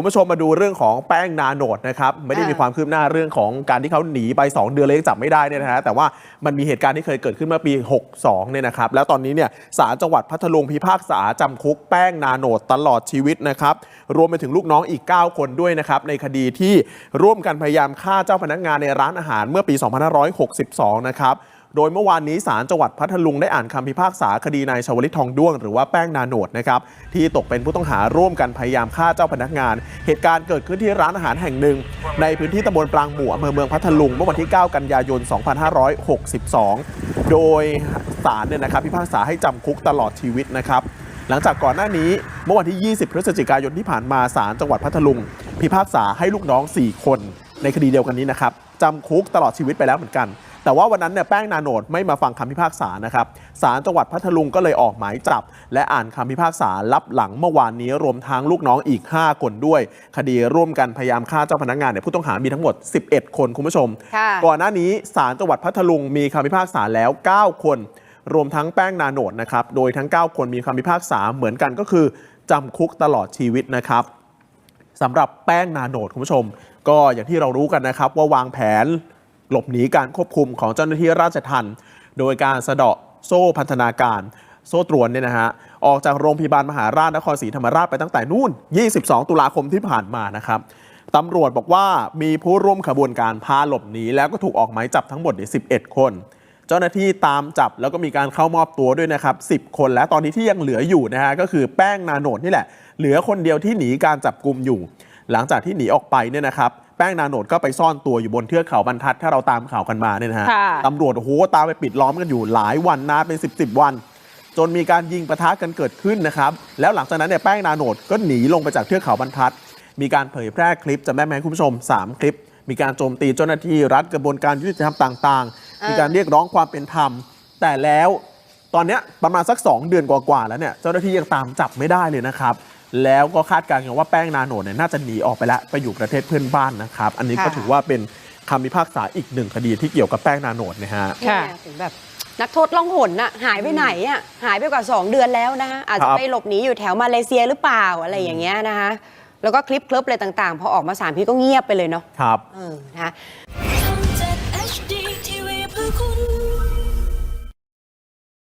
คุณผู้ชมมาดูเรื่องของแป้งนาโนดนะครับไม่ได้มีอ่าความคืบหน้าเรื่องของการที่เขาหนีไป 2 เดือนเลยยังจับไม่ได้เนี่ยนะฮะแต่ว่ามันมีเหตุการณ์ที่เคยเกิดขึ้นเมื่อปี 62เนี่ยนะครับแล้วตอนนี้เนี่ยศาลจังหวัดพัทลุงพิพากษาจำคุกแป้งนาโนดตลอดชีวิตนะครับรวมไปถึงลูกน้องอีก 9 คนด้วยนะครับในคดีที่ร่วมกันพยายามฆ่าเจ้าพนักงานในร้านอาหารเมื่อปี 2562 นะครับ โดยเมื่อวานนี้ศาลจังหวัดพัทลุงได้อ่านคำพิพากษาคดีนายชวลิตทองด้วงหรือว่าแป้งนาโนดนะครับที่ตกเป็นผู้ต้องหาร่วมกันพยายามฆ่าเจ้าพนักงาน เหตุการณ์เกิดขึ้นที่ร้านอาหารแห่งหนึ่ง ในพื้นที่ตำบลปรางหมู่อำเภอเมืองพัทลุงเมื่อวันที่ 9 กันยายน 2562 โดยศาลเนี่ยนะครับพิพากษาให้จำคุกตลอดชีวิตนะครับหลังจากก่อนหน้านี้เมื่อวันที่ 20 พฤศจิกายนที่ผ่านมาศาลจังหวัดพัทลุง พิพากษาให้ลูกน้อง 4 คน ในคดีเดียวกันนี้นะครับจำคุกตลอดชีวิตไปแล้วเหมือนกัน แต่ว่าวันนั้นเนี่ยแป้งนาโนดไม่มาฟังคำพิพากษานะครับศาลจังหวัดพัทลุงก็เลยออกหมายจับ และอ่านคำพิพากษารับหลังเมื่อวานนี้รวมทั้งลูกน้องอีก 5 คนด้วย คดีร่วมกันพยายามฆ่าเจ้าพนักงานเนี่ยผู้ต้องหามีทั้งหมด 11 คนคุณผู้ชมค่ะก่อนหน้านี้ศาลจังหวัดพัทลุงมีคำพิพากษาแล้ว 9 คน รวมทั้งแป้งนาโนดนะครับโดยทั้ง 9 คนมีคำพิพากษาเหมือนกันก็คือจำคุกตลอดชีวิตนะครับสำหรับแป้งนาโนดคุณผู้ชม ก็อย่างที่เรารู้กันนะครับว่าวางแผน หลบหนีการควบคุมของเจ้าหน้าที่ราชทัณฑ์โดยการสะเดาะโซ่พันธนาการโซ่ตรวนเนี่ยนะฮะ ออกจากโรงพยาบาลมหาราชนครศรีธรรมราชไปตั้งแต่นู่น 22 ตุลาคมที่ผ่านมานะครับตำรวจบอกว่ามีผู้ร่วมขบวนการพาหลบหนีแล้วก็ถูกออกหมายจับทั้งหมดเนี่ย11 คน เจ้าหน้าที่ตามจับแล้วก็มีการเข้ามอบตัวด้วยนะครับ 10 คนแล้วตอนนี้ที่ยังเหลืออยู่นะฮะก็คือแป้งนาโนดนี่แหละ เหลือคนเดียวที่หนีการจับกลุ่มอยู่ หลังจากที่หนีออกไปเนี่ยนะครับแป้งนาโนดก็ไปซ่อนตัวอยู่บนเทือกเขาบรรทัด ถ้าเราตามข่าวกันมาเนี่ยนะฮะค่ะตำรวจโอ้โหตามไปปิดล้อมกันอยู่หลายวันนานเป็น 10บสวัน จนมีการยิงปะทะกันเกิดขึ้นนะครับ แล้วหลังจากนั้นเนี่ยแป้งนาโนดก็หนีลงไปจากเทือกเขาบรรทัด มีการเผยแพร่คลิปจำได้ไหมคุณผู้ชม 3 คลิป มีการโจมตีเจ้าหน้าที่รัฐกระบวนการยุติธรรมต่างอ่าๆมีมีการเรียกร้องความเป็นธรรม แต่แล้วตอนเนี้ยประมาณสัก 2 เดือนกว่าๆแล้วเนี่ยเจ้าหน้าที่ยังตามจับไม่ได้เลยนะครับ แล้วก็คาดการณ์กันว่าแป้งนาโนดเนี่ยน่าจะหนีออกไปแล้วไปอยู่ประเทศเพื่อนบ้านนะครับ อันนี้ก็ค่ะถือว่าเป็นคำพิพากษาอีกหนึ่งคดีที่เกี่ยวกับแป้งนาโนดนะฮะ ค่ะถึงแบบนักโทษล่องหนน่ะหายไปไหนอะหายไปกว่า 2 เดือนแล้วนะคะอาจครัจะบไปหลบหนีอยู่แถวมาเลเซียหรือเปล่าอะไรอย่างเงี้ยนะคะแล้วก็คลิปคลิปอะไรต่างๆ พอออกมาสามพี่ก็เงียบไปเลยเนาะครับเออนะ